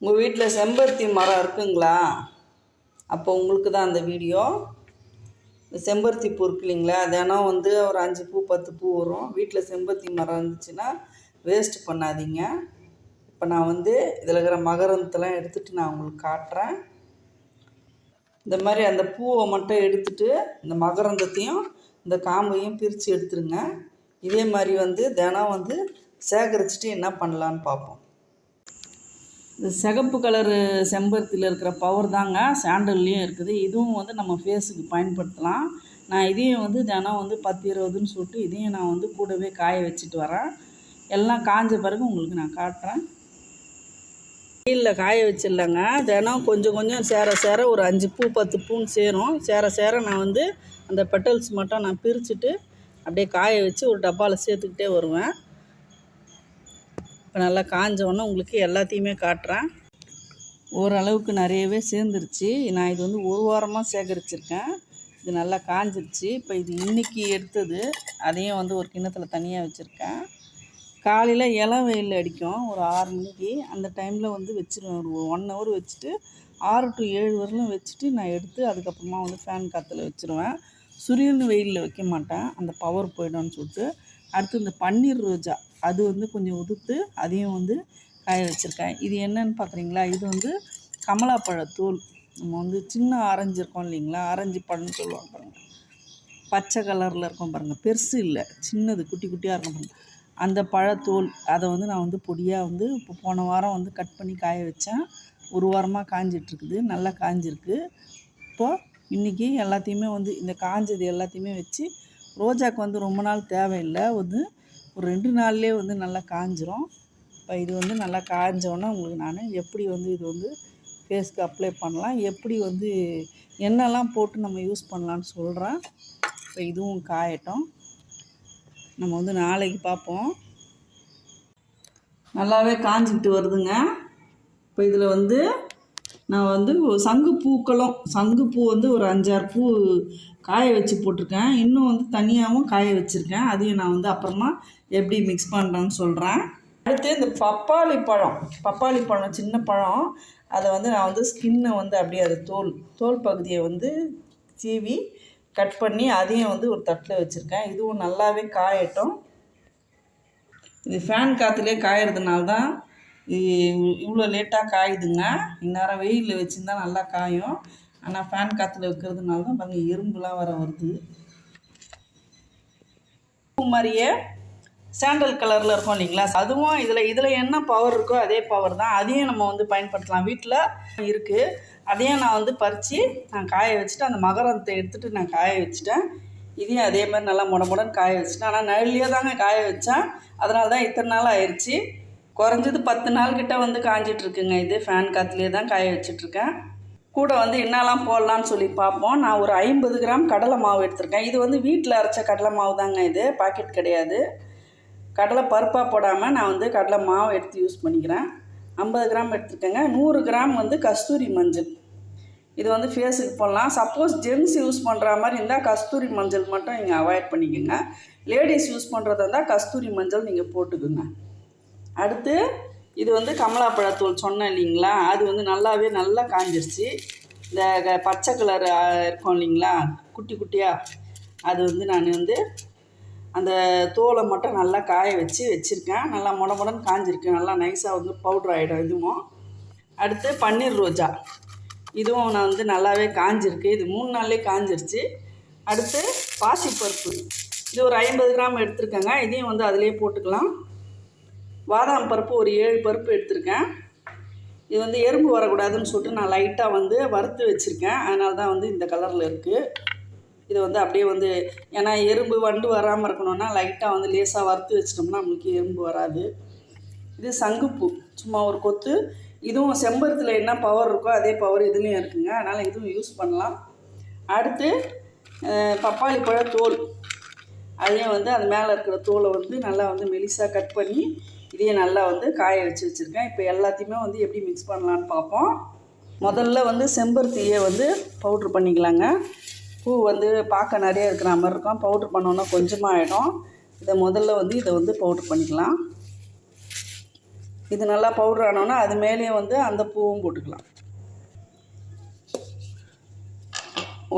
உங்கள் வீட்டில் செம்பருத்தி மரம் இருக்குங்களா? அப்போ உங்களுக்கு தான் அந்த வீடியோ. இந்த செம்பருத்தி பூ இருக்கு இல்லைங்களா? தினம் வந்து ஒரு அஞ்சு பூ பத்து பூ வரும். வீட்டில் செம்பருத்தி மரம் இருந்துச்சுன்னா வேஸ்ட் பண்ணாதீங்க. இப்போ நான் வந்து இதில் இருக்கிற மகரந்தெல்லாம் எடுத்துகிட்டு நான் உங்களுக்கு காட்டுறேன். இந்த மாதிரி அந்த பூவை மட்டும் எடுத்துட்டு இந்த மகரந்தத்தையும் இந்த காம்பையும் பிரித்து எடுத்துருங்க. இதே மாதிரி வந்து தினம் வந்து சேகரிச்சுட்டு என்ன பண்ணலான்னு பார்ப்போம். இந்த சிகப்பு கலரு செம்பருத்தியில் இருக்கிற பவர் தாங்க சாண்டல்லையும் இருக்குது. இதுவும் வந்து நம்ம ஃபேஸுக்கு பயன்படுத்தலாம். நான் இதையும் வந்து தினம் வந்து பத்து இருபதுன்னு சொல்லிட்டு இதையும் நான் வந்து கூடவே காய வச்சுட்டு வரேன். எல்லாம் காஞ்ச பிறகு உங்களுக்கு நான் காட்டுறேன். வெயிலில் காய வச்சிடலங்க. தினம் கொஞ்சம் கொஞ்சம் சேர சேர ஒரு அஞ்சு பூ பத்து பூன்னு சேரும். சேர சேர நான் வந்து அந்த பெட்டல்ஸ் மட்டும் நான் பிரிச்சுட்டு அப்படியே காய வச்சு ஒரு டப்பாவில் சேர்த்துக்கிட்டே வருவேன். இப்போ நல்லா காஞ்ச உடனே உங்களுக்கு எல்லாத்தையுமே காட்டுறேன். ஓரளவுக்கு நிறையவே சேர்ந்துருச்சு. நான் இது வந்து ஒரு வாரமாக சேகரிச்சிருக்கேன். இது நல்லா காஞ்சிருச்சு. இப்போ இது இன்னைக்கு எடுத்தது. அதையும் வந்து ஒரு கிண்ணத்தில் தனியாக வச்சுருக்கேன். காலையில் இளம் வெயில் அடிக்கும். ஒரு ஆறு மணிக்கு. அந்த டைமில் வந்து வச்சிருவேன். ஒரு ஒன் ஹவர் வச்சுட்டு ஆறு டு ஏழு வரலும் வச்சுட்டு நான் எடுத்து அதுக்கப்புறமா வந்து ஃபேன் காற்றுல வச்சுருவேன். சுரியன் வெயிலில் வைக்க மாட்டேன். அந்த பவர் போயிடும்னு சொல்லிட்டு. அடுத்து இந்த பன்னீர் ரோஜா. அது வந்து கொஞ்சம் உதுத்து அதையும் வந்து காய வச்சுருக்கேன். இது என்னன்னு பார்க்குறீங்களா இது வந்து கமலாப்பழத்தூள் நம்ம வந்து சின்ன ஆரஞ்சு இருக்கோம் இல்லைங்களா? ஆரஞ்சு பழம்னு சொல்லுவாங்க பாருங்கள் பச்சை கலரில் இருக்கும் பாருங்கள் பெருசு இல்லை. சின்னது குட்டி குட்டியாக இருக்கும் பாருங்கள் அந்த பழத்தோல் அதை வந்து நான் வந்து பொடியாக வந்து இப்போ போன வாரம் வந்து கட் பண்ணி காய வச்சேன். ஒரு வாரமாக காஞ்சிட்ருக்குது. நல்லா காஞ்சிருக்கு. இப்போது இன்றைக்கி எல்லாத்தையுமே வந்து இந்த காஞ்சது எல்லாத்தையுமே வச்சு ரோஜாக்கு வந்து ரொம்ப நாள் தேவையில்லை. வந்து ஒரு ரெண்டு நாள்லேயே வந்து நல்லா காஞ்சிரும். இப்போ இது வந்து நல்லா காஞ்சோன்னே உங்களுக்கு நான் எப்படி வந்து இது வந்து ஃபேஸ்க்கு அப்ளை பண்ணலாம்? எப்படி வந்து என்னெல்லாம் போட்டு நம்ம யூஸ் பண்ணலான்னு சொல்கிறேன் இப்போ இதுவும் காயட்டும். நம்ம வந்து நாளைக்கு பார்ப்போம். நல்லாவே காஞ்சிக்கிட்டு வருதுங்க. இப்போ இதில் வந்து நான் வந்து சங்கு பூக்களும் சங்கு பூ வந்து ஒரு அஞ்சாறு பூ காய வச்சு போட்டிருக்கேன். இன்னும் வந்து தனியாகவும் காய வச்சுருக்கேன். அதையும் நான் வந்து அப்புறமா எப்படி மிக்ஸ் பண்ணுறேன்னு சொல்கிறேன் அடுத்து இந்த பப்பாளி பழம். பப்பாளி பழம் சின்ன பழம். அதை வந்து நான் வந்து ஸ்கின்னை வந்து அப்படியே அது தோல் தோல் பகுதியை வந்து சீவி கட் பண்ணி அதையும் வந்து ஒரு தட்டில் வச்சுருக்கேன். இதுவும் நல்லாவே காயட்டும். இது ஃபேன் காற்றுலேயே காயறதுனால தான் இவ்வளோ லேட்டாக காயுதுங்க. இந்நேரம் வெயிலில் வச்சுருந்தா நல்லா காயும். ஆனால் ஃபேன் காற்றுல வைக்கிறதுனால தான் பாருங்கள் இரும்புலாம் வர வருது. பூ மாதிரியே சாண்டல் கலரில் இருக்கும் இல்லைங்களா? அதுவும் இதில் இதில் என்ன பவர் இருக்கோ அதே பவர் தான். அதையும் நம்ம வந்து பயன்படுத்தலாம். வீட்டில் இருக்குது அதையும் நான் வந்து பறித்து நான் காய வச்சுட்டு அந்த மகரந்தத்தை எடுத்துகிட்டு நான் காய வச்சுட்டேன். இதையும் அதே மாதிரி நல்லா முட முடன்னு காய வச்சுட்டேன். ஆனால் நிழல்லையே தாங்க காய வச்சேன். அதனால தான் இத்தனை நாள் ஆயிடுச்சு குறைஞ்சது பத்து நாள் கிட்ட வந்து காஞ்சிட்ருக்குங்க இது ஃபேன் காற்றுலேயே தான் காய வச்சிட்ருக்கேன் கூட வந்து என்னெல்லாம் போடலான்னு சொல்லி பார்ப்போம். நான் ஒரு ஐம்பது கிராம் கடலை மாவு எடுத்திருக்கேன். இது வந்து வீட்டில் அரைச்ச கடலை மாவு தாங்க இது. பாக்கெட் கிடையாது. கடலை பருப்பாக போடாமல் நான் வந்து கடலை மாவு எடுத்து யூஸ் பண்ணிக்கிறேன். ஐம்பது கிராம் எடுத்துக்கோங்க நூறு கிராம் வந்து கஸ்தூரி மஞ்சள். இது வந்து ஃபேஸுக்கு போடலாம். சப்போஸ் ஜென்ஸ் யூஸ் பண்ணுற மாதிரி இருந்தால் கஸ்தூரி மஞ்சள் மட்டும் நீங்கள் அவாய்ட் பண்ணிக்கோங்க. லேடிஸ் யூஸ் பண்ணுறதா இருந்தால் கஸ்தூரி மஞ்சள் நீங்கள் போட்டுக்குங்க. அடுத்து இது வந்து கமலாப்பழத்தூள் சொன்னேன் இல்லைங்களா? அது வந்து நல்லாவே நல்லா காஞ்சிருச்சு. இந்த க- பச்சை கலர் இருக்கும் இல்லைங்களா? குட்டி குட்டியாக அது வந்து நான் வந்து அந்த தோலை மட்டும் நல்லா காய வச்சு வச்சுருக்கேன். நல்லா முட முடன்னு காஞ்சிருக்கு. நல்லா நைஸாக வந்து பவுட்ரு ஆகிடும் இதுவும். அடுத்து பன்னீர் ரோஜா. இதுவும் நான் வந்து நல்லாவே காஞ்சிருக்கு. இது மூணு நாள்லேயே காஞ்சிருச்சு. அடுத்து பாசிப்பருப்பு. இது ஒரு ஐம்பது கிராம் எடுத்துருக்கேங்க. இதையும் வந்து அதிலே போட்டுக்கலாம். பாதாம் பருப்பு ஒரு ஏழு பருப்பு எடுத்திருக்கேன். இது வந்து எறும்பு வரக்கூடாதுன்னு சொல்லிட்டு நான் லைட்டாக வந்து வறுத்து வச்சுருக்கேன். அதனால தான் வந்து இந்த கலரில் இருக்குது இதை வந்து அப்படியே வந்து ஏன்னா எறும்பு வண்டு வராமல் இருக்கணும்னா லைட்டாக வந்து லேசாக வறுத்து வச்சிட்டோம்னா நம்மளுக்கு எறும்பு வராது. இது சங்குப்பூ. சும்மா ஒரு கொத்து. இதுவும் செம்பருத்தில் என்ன பவர் இருக்கோ அதே பவர் இதுலேயும் இருக்குங்க. அதனால் இதுவும் யூஸ் பண்ணலாம். அடுத்து பப்பாளி பழ தோல் அதையும் வந்து அது மேலே இருக்கிற தோலை வந்து நல்லா வந்து மெலிசாக கட் பண்ணி இதையும் நல்லா வந்து காய வச்சு வச்சுருக்கேன். இப்போ எல்லாத்தையுமே வந்து எப்படி மிக்ஸ் பண்ணலான்னு பார்ப்போம். முதல்ல வந்து செம்பருத்தியை வந்து பவுட்ரு பண்ணிக்கலாங்க. பூ வந்து பார்க்க நிறைய இருக்கிற மாதிரி இருக்கும். பவுட்ரு பண்ணோன்னா கொஞ்சமாக ஆகிடும் இதை முதல்ல வந்து இதை வந்து பவுட்ரு பண்ணிக்கலாம். இது நல்லா பவுடர் ஆனோன்னா அது மேலேயே வந்து அந்த பூவும் போட்டுக்கலாம்.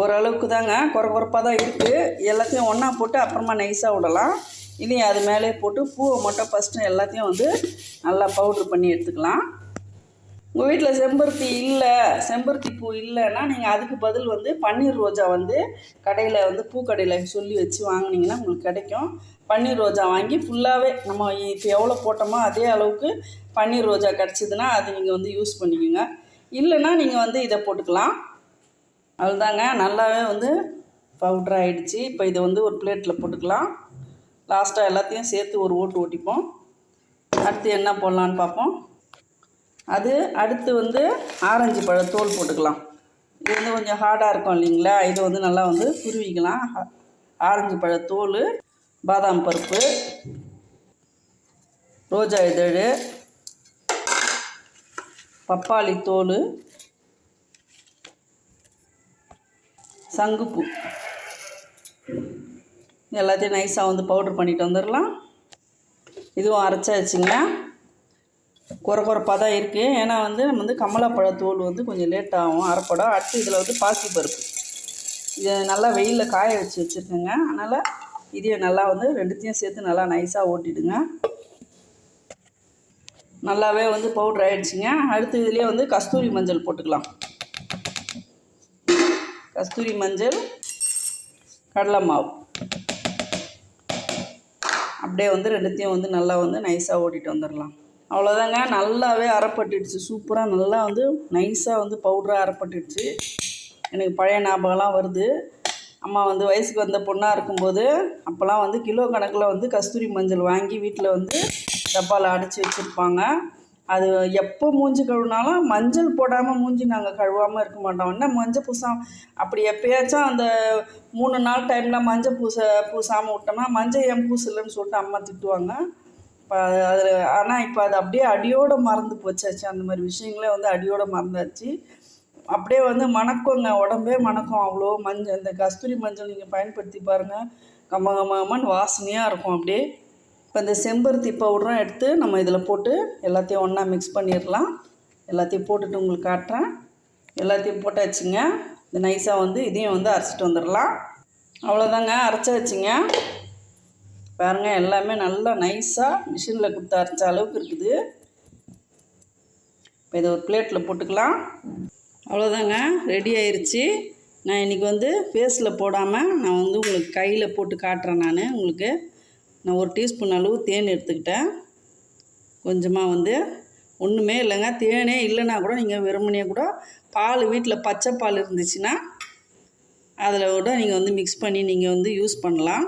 ஓரளவுக்கு தாங்க குறை குறைப்பாக தான் இருக்குது எல்லாத்தையும் ஒன்றா போட்டு அப்புறமா நைஸாக விடலாம். இதையும் அது மேலே போட்டு பூவை மட்டும் ஃபஸ்ட்டு எல்லாத்தையும் வந்து நல்லா பவுட்ரு பண்ணி எடுத்துக்கலாம். உங்கள் வீட்டில் செம்பருத்தி இல்லை செம்பருத்தி பூ இல்லைன்னா நீங்கள் அதுக்கு பதில் வந்து பன்னீர் ரோஜா வந்து கடையில் வந்து பூக்கடையில் சொல்லி வச்சு வாங்கினீங்கன்னா உங்களுக்கு கிடைக்கும். பன்னீர் ரோஜா வாங்கி ஃபுல்லாகவே நம்ம இப்போ எவ்வளோ போட்டோமோ அதே அளவுக்கு பன்னீர் ரோஜா கிடச்சிதுன்னா அது நீங்கள் வந்து யூஸ் பண்ணிக்கோங்க. இல்லைன்னா நீங்கள் வந்து இதை போட்டுக்கலாம். அவ்வளோதாங்க நல்லாவே வந்து பவுட்ராகிடுச்சி இப்போ இதை வந்து ஒரு பிளேட்டில் போட்டுக்கலாம். லாஸ்ட்டாக எல்லாத்தையும் சேர்த்து ஒரு ஓட்டு ஓட்டிப்போம் அடுத்து என்ன போடலான்னு பார்ப்போம். அது அடுத்து வந்து ஆரஞ்சு பழ தோல் போட்டுக்கலாம். இது வந்து கொஞ்சம் ஹார்டாக இருக்கும் இல்லைங்களா? இது வந்து நல்லா வந்து துருவிக்கலாம். ஆரஞ்சு பழ தோல் பாதாம் பருப்பு ரோஜா இதழ் பப்பாளி தோல் சங்குப்பூ. எல்லாத்தையும் நைஸாக வந்து பவுட்ரு பண்ணிட்டு வந்துடலாம். இதுவும் அரைச்சாச்சுங்க. குறை குறைப்பாக தான் இருக்குது ஏன்னா வந்து நம்ம வந்து கமலாப்பழ தோல் வந்து கொஞ்சம் லேட் ஆகும். அரைப்படம். அடுத்து இதில் வந்து பாசி பருப்பு இதை நல்லா வெயிலில் காய வச்சு வச்சுருக்கேங்க. அதனால் இதையும் நல்லா வந்து ரெண்டுத்தையும் சேர்த்து நல்லா நைஸாக ஓட்டிடுங்க. நல்லாவே வந்து பவுட்ரு ஆகிடுச்சிங்க அடுத்து இதுலேயே வந்து கஸ்தூரி மஞ்சள் போட்டுக்கலாம். கஸ்தூரி மஞ்சள் கடலை மாவு. அப்படியே வந்து ரெண்டுத்தையும் வந்து நல்லா வந்து நைஸாக ஓட்டிட்டு வந்துடலாம் அவ்வளோதாங்க நல்லாவே அரைப்பட்டுடுச்சு சூப்பராக நல்லா வந்து நைஸாக வந்து பவுடராக அரைப்பட்டுடுச்சு எனக்கு பழைய ஞாபகம்லாம் வருது. அம்மா வந்து வயசுக்கு வந்த பொண்ணாக இருக்கும்போது அப்போல்லாம் வந்து கிலோ கணக்கில் வந்து கஸ்தூரி மஞ்சள் வாங்கி வீட்டில் வந்து டப்பாவில் அடைச்சி வச்சுருப்பாங்க. அது எப்போ மூஞ்சி கழுவினாலும் மஞ்சள் போடாமல் மூஞ்சி நாங்கள் கழுவாமல் இருக்க மாட்டோம். என்ன மஞ்சள் பூசாம அப்படி எப்பயாச்சும் அந்த மூணு நாள் டைமில் மஞ்சள் பூச பூசாமல் விட்டோம்னா மஞ்சள் ஏன் பூசலன்னு சொல்லிட்டு அம்மா திட்டுவாங்க. இப்போ அதில் ஆனால் இப்போ அது அப்படியே அடியோடு மறந்து போச்சாச்சு. அந்த மாதிரி விஷயங்களே வந்து அடியோடு மறந்தாச்சு. அப்படியே வந்து மணக்குங்க உடம்பே மணக்கும் அவ்வளோ மஞ்சள் இந்த கஸ்தூரி மஞ்சள் நீங்கள் பயன்படுத்தி பாருங்கள் கம்ம கம்மன்னு வாசனையாக இருக்கும் அப்படியே. இப்போ இந்த செம்பருத்தி பவுடரும் எடுத்து நம்ம இதில் போட்டு எல்லாத்தையும் ஒன்றா மிக்ஸ் பண்ணிடலாம். எல்லாத்தையும் போட்டுட்டு உங்களுக்கு காட்டுறேன். எல்லாத்தையும் போட்டாச்சுங்க இந்த நைஸாக வந்து இதையும் வந்து அரைச்சிட்டு வந்துடலாம். அவ்வளோதாங்க அரைச்சி வச்சுங்க. பாருங்கள் எல்லாமே நல்லா நைஸாக மிஷினில் கொடுத்து அரைச்ச அளவுக்கு இருக்குது. இப்போ இதை ஒரு பிளேட்டில் போட்டுக்கலாம். அவ்வளோதாங்க ரெடி ஆயிடுச்சு நான் இன்றைக்கி வந்து ஃபேஸில் போடாமல் நான் வந்து உங்களுக்கு கையில் போட்டு காட்டுறேன் நான் உங்களுக்கு. நான் ஒரு டீஸ்பூன் அளவு தேன் எடுத்துக்கிட்டேன். கொஞ்சமாக வந்து ஒன்றுமே இல்லைங்க. தேனே இல்லைன்னா கூட நீங்கள் வெறுமனே கூட பால் வீட்டில் பச்சை பால் இருந்துச்சுன்னா அதில் கூட நீங்கள் வந்து மிக்ஸ் பண்ணி நீங்கள் வந்து யூஸ் பண்ணலாம்.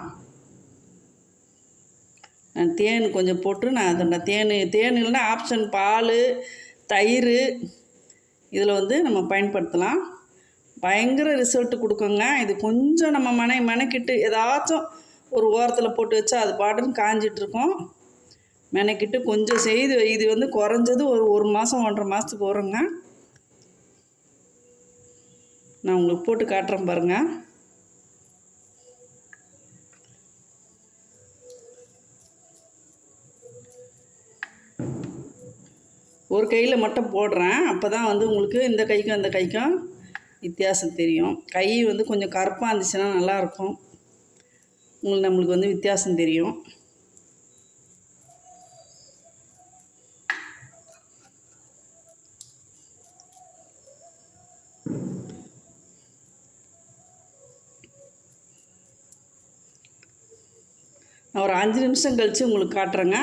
நான் தேன் கொஞ்சம் போட்டு நான் அதோட தேன் தேன் இல்லைன்னா ஆப்ஷன் பால் தயிர் இதில் வந்து நம்ம பயன்படுத்தலாம். பயங்கர ரிசல்ட் கொடுக்குங்க. இது கொஞ்சம் நம்ம மனை மெனக்கிட்டு ஏதாச்சும் ஒரு ஓரத்தில் போட்டு வச்சா அது பாட்டுன்னு காஞ்சிட்ருக்கோம். மெனக்கிட்டு கொஞ்சம் செய்து இது வந்து குறைஞ்சது ஒரு ஒரு மாதம் ஒன்றரை மாதத்துக்கு வருங்க. நான் உங்களுக்கு போட்டு காட்டுறேன் பாருங்கள் ஒரு கையில் மட்டும் போடுறேன். அப்போ தான் வந்து உங்களுக்கு இந்த கைக்கும் அந்த கைக்கும் வித்தியாசம் தெரியும். கை வந்து கொஞ்சம் கருப்பாக இருந்துச்சுன்னா நல்லாயிருக்கும் உங்களுக்கு நம்மளுக்கு வந்து வித்தியாசம் தெரியும். நான் ஒரு அஞ்சு நிமிஷம் கழித்து உங்களுக்கு காட்டுறேங்க.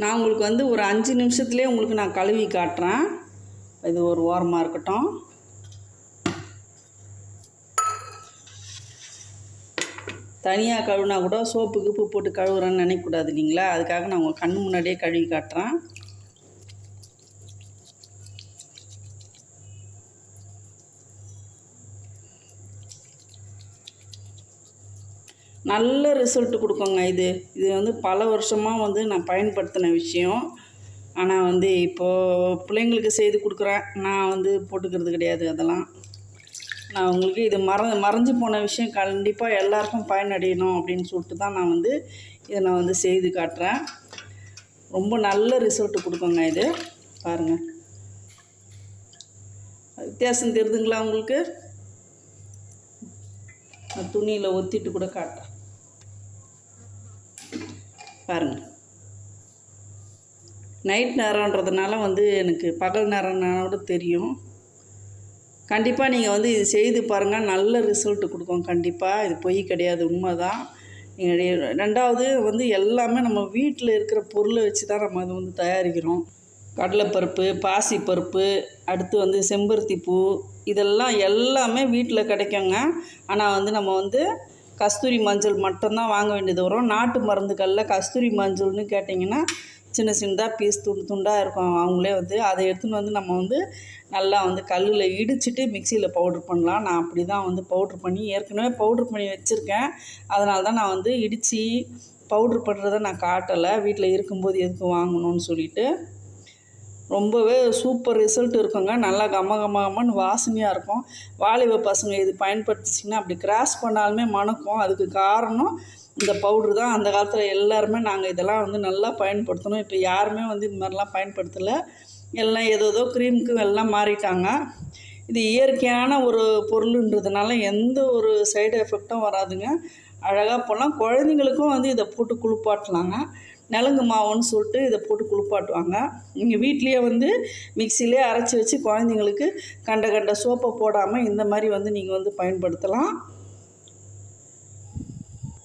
நான் உங்களுக்கு வந்து ஒரு அஞ்சு நிமிஷத்துலேயே உங்களுக்கு நான் கழுவி காட்டுறேன். இது ஒரு ஓரமாக இருக்கட்டும். தனியாக கழுவினா கூட சோப்பு கிப்பு போட்டு கழுவுறேன்னு நினைக்கக்கூடாது இல்லைங்களா? அதுக்காக நான் உங்கள் கண் முன்னாடியே கழுவி காட்டுறேன். நல்ல ரிசல்ட் கொடுக்குங்க இது. இது வந்து பல வருஷமாக வந்து நான் பயன்படுத்தின விஷயம். ஆனால் வந்து இப்போது பிள்ளைங்களுக்கு செய்து கொடுக்குறேன். நான் வந்து போட்டுக்கிறது கிடையாது அதெல்லாம். நான் உங்களுக்கு இது மற மறைஞ்சு போன விஷயம் கண்டிப்பாக எல்லாருக்கும் பயனடையணும் அப்படின்னு சொல்லிட்டு தான் நான் வந்து இதை நான் வந்து செய்து காட்டுறேன். ரொம்ப நல்ல ரிசல்ட் கொடுக்குங்க இது. பாருங்கள் வித்தியாசம் தெரியுதுங்களா உங்களுக்கு? நான் துணியில் ஒத்திட்டு கூட காட்டுறேன். பாருங்கள் நைட் நேரன்றதுனால வந்து எனக்கு பகல் நேரம்னால தெரியும். கண்டிப்பாக நீங்கள் வந்து இது செய்து பாருங்கள் நல்ல ரிசல்ட்டு கொடுக்கும். கண்டிப்பாக இது பொய் கிடையாது. உண்மை தான் நீங்கள் ரெண்டாவது வந்து எல்லாமே நம்ம வீட்டில் இருக்கிற பொருளை வச்சு தான் நம்ம அது வந்து தயாரிக்கிறோம். கடலைப்பருப்பு பாசிப்பருப்பு அடுத்து வந்து செம்பருத்தி பூ இதெல்லாம் எல்லாமே வீட்டில் கிடைக்குங்க. ஆனால் வந்து நம்ம வந்து கஸ்தூரி மஞ்சள் மட்டும்தான் வாங்க வேண்டியது வரும். நாட்டு மருந்துகளில் கஸ்தூரி மஞ்சள்னு கேட்டிங்கன்னா சின்ன சின்னதாக பீஸ் துண்டு துண்டாக இருக்கும். அவங்களே வந்து அதை எடுத்துன்னு வந்து நம்ம வந்து நல்லா வந்து கல்லில் இடிச்சிட்டு மிக்சியில் பவுட்ரு பண்ணலாம். நான் அப்படி தான் வந்து பவுட்ரு பண்ணி ஏற்கனவே பவுட்ரு பண்ணி வச்சுருக்கேன். அதனால தான் நான் வந்து இடித்து பவுட்ரு பண்ணுறதை நான் காட்டலை. வீட்டில் இருக்கும்போது எதுக்கு வாங்கணும்னு சொல்லிட்டு. ரொம்பவே சூப்பர் ரிசல்ட் இருக்குங்க. நல்லா கம்ம கம வாசனையாக இருக்கும். வாலிப பசங்க இது பயன்படுத்திச்சிங்கன்னா அப்படி கிராஸ் பண்ணாலுமே மணக்கும். அதுக்கு காரணம் இந்த பவுட்ரு தான். அந்த காலத்தில் எல்லாருமே நாங்கள் இதெல்லாம் வந்து நல்லா பயன்படுத்தணும். இப்போ யாருமே வந்து இது மாதிரிலாம் பயன்படுத்தலை. எல்லாம் ஏதோ ஏதோ க்ரீமுக்கு எல்லாம் மாறிட்டாங்க. இது இயற்கையான ஒரு பொருளுன்றதுனால எந்த ஒரு சைடு எஃபெக்டும் வராதுங்க. அழகாக போகலாம் குழந்தைங்களுக்கும் வந்து இதை போட்டு குளிப்பாட்டலாங்க. நலங்கு மாவுன்னு சொல்லிட்டு இதை போட்டு குளிப்பாட்டுவாங்க. நீங்கள் வீட்லேயே வந்து மிக்சிலே அரைச்சி வச்சு குழந்தைங்களுக்கு கண்ட கண்ட சோப்பை போடாமல் இந்த மாதிரி வந்து நீங்கள் வந்து பயன்படுத்தலாம்.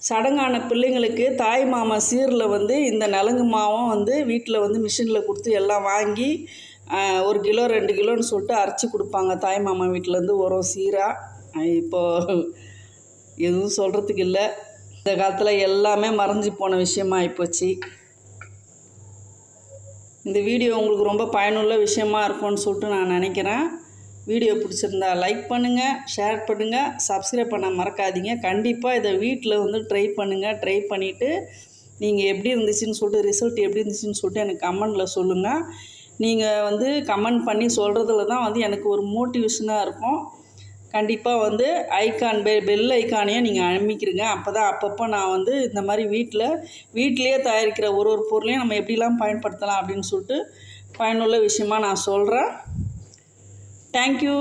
சடங்கான பிள்ளைங்களுக்கு தாய் மாமா சீரில் வந்து இந்த நலங்கு மாவும் வந்து வீட்டில் வந்து மிஷினில் கொடுத்து எல்லாம் வாங்கி ஒரு கிலோ ரெண்டு கிலோன்னு சொல்லிட்டு அரைச்சி கொடுப்பாங்க. தாய் மாமா வீட்டிலேருந்து வரும் சீராக இப்போது எதுவும் சொல்கிறதுக்கு இல்லை. இந்த காலத்தில் எல்லாமே மறைஞ்சி போன விஷயமா ஆகிப்போச்சு இந்த வீடியோ உங்களுக்கு ரொம்ப பயனுள்ள விஷயமா இருக்கும்னு சொல்லிட்டு நான் நினைக்கிறேன். வீடியோ பிடிச்சிருந்தா லைக் பண்ணுங்கள் ஷேர் பண்ணுங்கள் சப்ஸ்கிரைப் பண்ண மறக்காதீங்க. கண்டிப்பாக இதை வீட்டில் வந்து ட்ரை பண்ணுங்கள் ட்ரை பண்ணிவிட்டு நீங்கள் எப்படி இருந்துச்சுன்னு சொல்லிட்டு ரிசல்ட் எப்படி இருந்துச்சுன்னு சொல்லிட்டு எனக்கு கமெண்டில் சொல்லுங்கள் நீங்கள் வந்து கமெண்ட் பண்ணி சொல்கிறதுல தான் வந்து எனக்கு ஒரு மோட்டிவேஷனாக இருக்கும். கண்டிப்பாக வந்து ஐக்கான் பெ பெல் ஐக்கானையும் நீங்கள் அமைக்கிறீங்க அப்போ தான் அப்பப்போ நான் வந்து இந்த மாதிரி வீட்டில் வீட்டிலையே தயாரிக்கிற ஒரு ஒரு பொருளையும் நம்ம எப்படிலாம் பயன்படுத்தலாம் அப்படின்னு சொல்லிட்டு பயனுள்ள விஷயமா நான் சொல்கிறேன் தேங்க்யூ